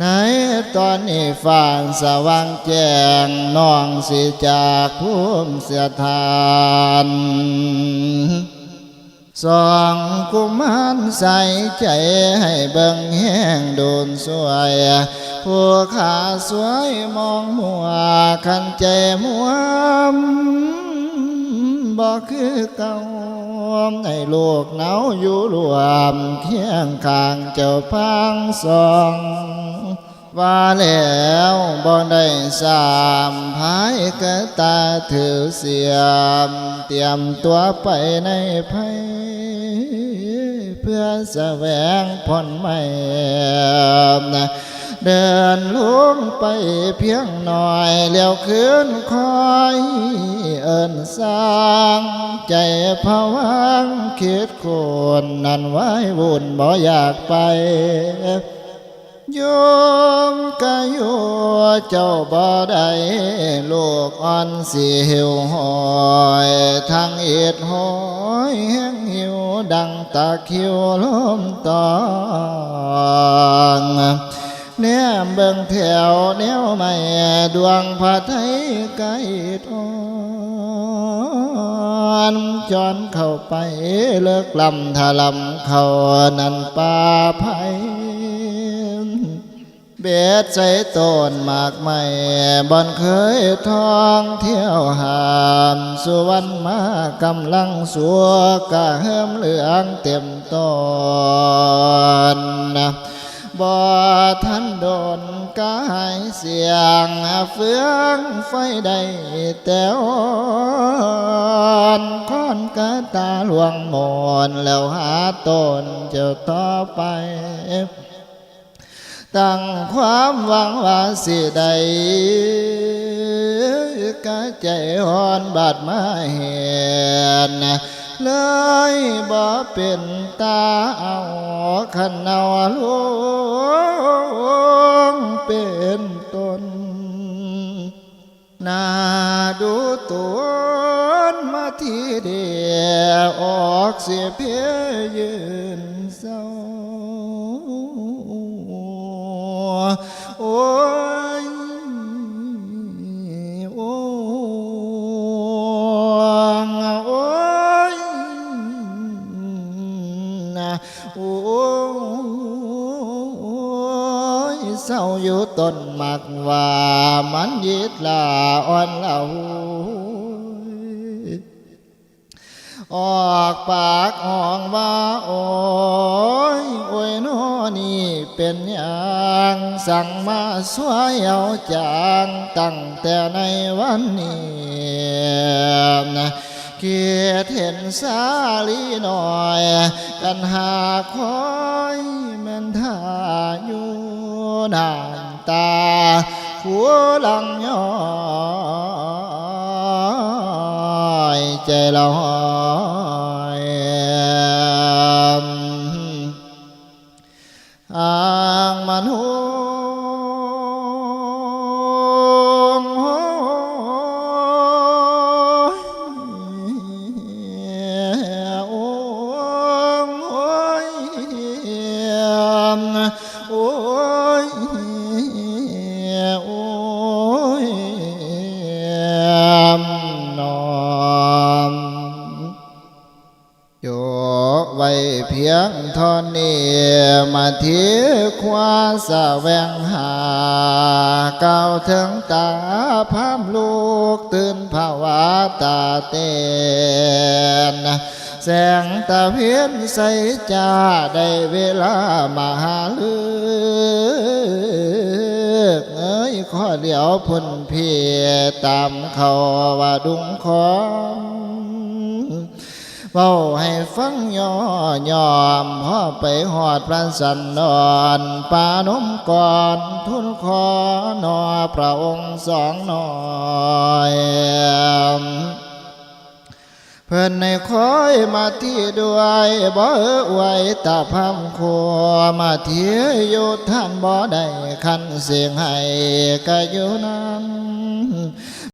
ในตอนนี้ฝ่านสว่างแจ้งน้องสิจากภูมิเสียทานสองกุมารใส่ใจให้เบิ่งแห้งโดนสวยผู้ขาสวยมองมัวคันใจมัวบ่คือเก่าในโลกหนาวอยู่รวมเคียงข้างเจ้าพังสอง ว่าแล้วบ่ได้สามพายกะตาถือเสียม เตรียมตัวไปในภัยเพื่อแสวงผลไม่นะเดินลงไปเพียงหน่อยเลี้ยวขึ้นคอยเอินสร้าง ใจผวังคิดคนนั้นไว้วุ่นบ่อยากไป โยมกะโยเจ้าบ่ได้ลูกอ่อนสิหิวหอยทางเอ็ดหอยแห้งหิวดังตาคิวลมตอง เนี่ยเบิ่งแถวแนวไม่ดวงพระไทยไก่ทอนจอนเข้าไปเลิกลำทะลำเข้านันป่าไผ่เบ็ดใส่ต้นหมากไม้บอนเคยท่องเที่ยวหามสุวรรณมากำลังสัวกะเฮิมเหลืองเต็มต้นนะบ่ทันโดนกายเสียงเฟืองไฟใดแต่วอนค้อนกะตาหลวงมนแล้วหาต้นเจ้าต่อไป ตั้งความหวังว่าสิได้กะใจอ่อนบาดมาเห็นเลยบ่เป็นตาเอาขันเอาลวงเป็นตนนาดูตัวมาทีเดียวออกเสียเพียยืนเศร้า โอ้ยโอ้ยโอ้ยนะโอ้ยเศ เป็นอย่างสั่งมาสวยเอาจางตั้งแต่ในวันนี้นะเกียรเห็นสาลีหน่อย กันหาคอยแม่นท่าอยู่นานตาขัวหลังย้อยใจเราางมันห เพียงทอนนี้มาเทียควาสะแวงหาก้าวถึงตาพามลูกตื่นภาวะตาเต้นแสงตะเพียนใสจ้าได้เวลามาหาลือกเอ้ยข้อเดียวพุ่นเพียตามเขาว่าดุงของ เว้าให้ฟังย่อยอมพ่อไปหอดพระสันดอนป่านมก่อนทุนขอนอพระองค์สองหน่อยเพื่อนในคอยมาที่ด้วยบ่เออไว้ตาพำคัวมาเที่ยอยู่ท่านบ่ได้คันเสียงให้ก็อยู่นั้น